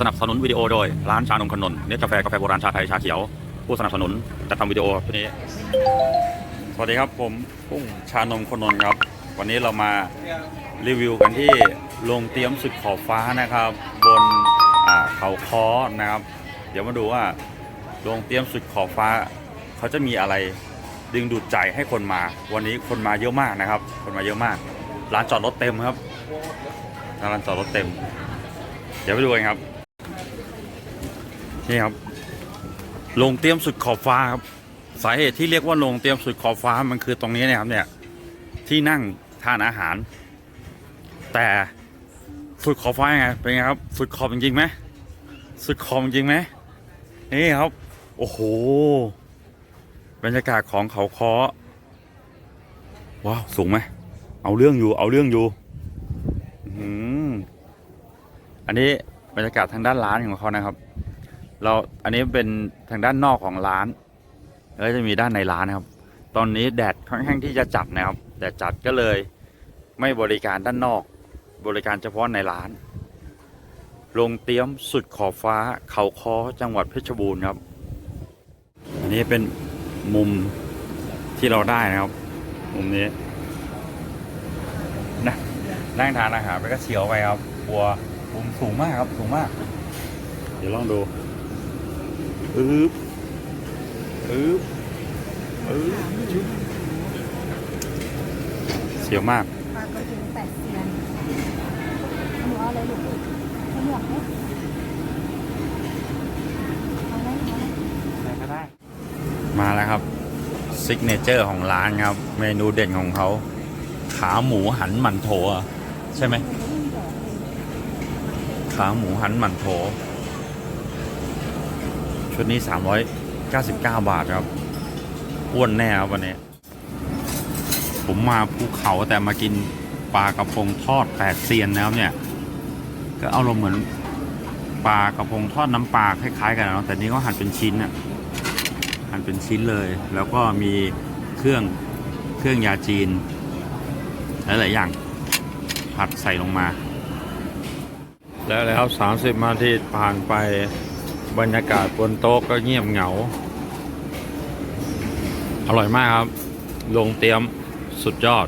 สนับสนุนวิดีโอโดย ร้านชานมขนนเนสกาแฟกาแฟโบราณชาไทยชาเขียว ผู้สนับสนุนจัดทำวิดีโอตัวนี้ สวัสดีครับผมกุ้งชานมขนนครับ วันนี้เรามารีวิวกันที่โรงเตรียมสุดขอบฟ้านะครับ บนเขาคอนะครับ เดี๋ยวมาดูว่าโรงเตรียมสุดขอบฟ้า เขาจะมีอะไรดึงดูดใจให้คนมา วันนี้คนมาเยอะมากนะครับ คนมาเยอะมากร้านจอดรถเต็มครับร้านจอดรถเต็ม เดี๋ยวไปดูกันครับ นี่ครับโรงเตรียมสุดขอบฟ้าครับสาเหตุที่เรียกว่าโรงเตรียมสุดขอบฟ้ามันคือตรงนี้นะครับเนี่ยที่นั่งทานอาหาร แต่สุดขอบฟ้ายังไงเป็นไงครับ สุดขอบจริงไหมสุดขอบจริงไหมนี่ครับ โอ้โหบรรยากาศของเขาคอว้าวสูงไหมเอาเรื่องอยู่ เอาเรื่องอยู่อื้อหืออันนี้บรรยากาศทางด้านร้านของเขานะครับ เราอันนี้เป็นทางด้านนอกของร้านแล้วจะมีด้านในร้านนะครับ ตอนนี้แดดค่อนข้างที่จะจัดนะครับแดดจัดก็เลยไม่บริการด้านนอก บริการเฉพาะในร้านโรงเตรียมสุดขอบฟ้าเขาคอจังหวัดเพชรบูรณ์ครับ อันนี้เป็นมุมที่เราได้นะครับ มุมนี้นะนั่งทานอาหารไปก็เฉียวไปครับกลัวมุมสูงมากครับสูงมาก เดี๋ยวลองดู อึ๊บอึ๊บอึ๊บเสียวมากปลากระพงแปดเซียนหนูเอาอะไรลูกข้าวเหนียวไหมเอาไหมเอาไหมมาแล้วครับซิกเนเจอร์ของร้านครับ เมนูเด่นของเขา ขาหมูหันหมันโถอะใช่ไหมขาหมูหันหมันโถ ชุดนี้ 399 บาทครับอ้วนแน่ครับวันนี้ ผมมาภูเขาแต่มากินปลากระพงทอดแปดเซียนนะครับเนี่ย ก็เอาลงเหมือนปลากระพงทอดน้ำปลาคล้ายๆกันนะเนาะแต่นี้ก็หั่นเป็นชิ้นอะหั่นเป็นชิ้นเลย แล้วก็มีเครื่องเครื่องยาจีนหลายๆอย่างผัดใส่ลงมา แล้วแล้ว30นาทีผ่านไป บรรยากาศบนโต๊ะก็เงียบเหงา อร่อยมากครับ ลงเตรียมสุดยอด